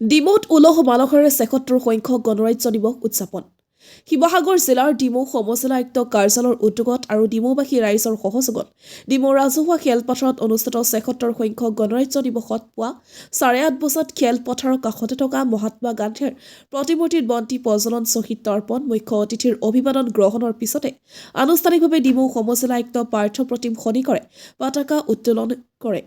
ডিমৌত উলহ মালহেৰে ছেসত্তৰ সংখ্যক গণৰাজ্য দিৱস উদযাপন। শিৱসাগৰ জিলাৰ ডিমৌ সমজিলা আয়ুক্ত কাৰ্যালয়ৰ উদ্যোগত আৰু ডিমৌবাসী ৰাইজৰ সহযোগত ডিমৌ ৰাজহুৱা খেলপথাৰত অনুষ্ঠিত ছেসত্তৰ সংখ্যক গণৰাজ্য দিৱসত পুৱা চাৰে আঠ বজাত খেলপথাৰৰ কাষতে থকা মহাত্মা গান্ধীৰ প্ৰতিমূৰ্তিত বন্তি প্ৰজ্বলন শ্বহীদ তৰ্পণ মুখ্য অতিথিৰ অভিবাদন গ্ৰহণৰ পিছতে আনুষ্ঠানিকভাৱে ডিমৌ সমজিলা আয়ুক্ত পাৰ্থ প্ৰতিম খনিকৰে পতাকা উত্তোলন কৰে।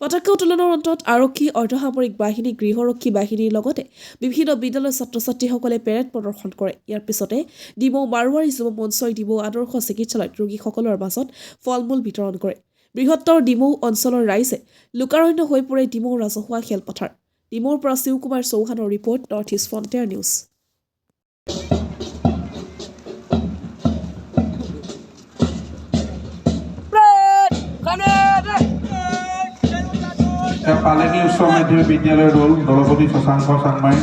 পতাকা উত্তোলনৰ অন্তত আৰক্ষী অৰ্ধসামৰিক বাহিনী গৃহৰক্ষী বাহিনীৰ লগতে বিভিন্ন বিদ্যালয়ৰ ছাত্ৰ ছাত্ৰীসকলে পেৰেড প্ৰদৰ্শন কৰে। ইয়াৰ পিছতে ডিমৌ মাৰোৱাৰী যুৱ মঞ্চই ডিমৌ আদৰ্শ চিকিৎসালয়ত ৰোগীসকলৰ মাজত ফল মূল বিতৰণ কৰে। বৃহত্তৰ ডিমৌ অঞ্চলৰ ৰাইজে লোকাৰণ্য হৈ পৰে ডিমৌ ৰাজহুৱা খেলপথাৰ। ডিমৌৰ পৰা Shivkumar চৌহানৰ report North East Frontier News. এতিয়া পালেগী উচ্চ মাধ্যমিক বিদ্যালয়ৰ দল দলপতি শশাংক চাংমাই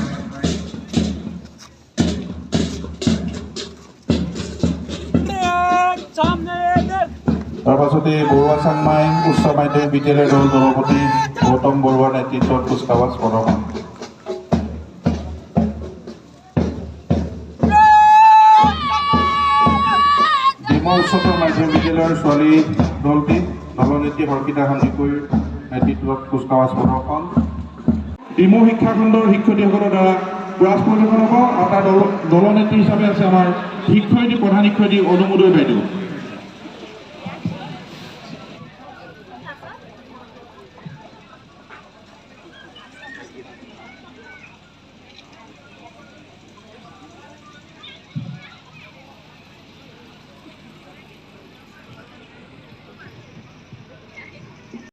তাৰ পাছতে বৰুৱা চাংমাই উচ্চ মাধ্যমিক বিদ্যালয়ৰ দল দলপতি গৌতম বৰুৱাৰ নেতৃত্বত কুচকাৱাজ প্ৰদৰ্শন ডিমৌ উচ্চতৰ মাধ্যমিক বিদ্যালয়ৰ ছোৱালী দলটি দলনেত্ৰী হৰ্ষিতা সন্দিকৈৰ নেতৃত্বত কুচকাৱাজ প্ৰদৰ্শন ডিমৌ শিক্ষাখণ্ডৰ শিক্ষয়িত্ৰীসকলৰ দ্বাৰা ক্লাছ প্ৰদৰ্শন হ'ব। আৰু তাৰ দল দলনেত্ৰী হিচাপে আছে আমাৰ শিক্ষয়িত্ৰী প্ৰধান শিক্ষয়িত্ৰী অনুমোদয় বাইদেউ।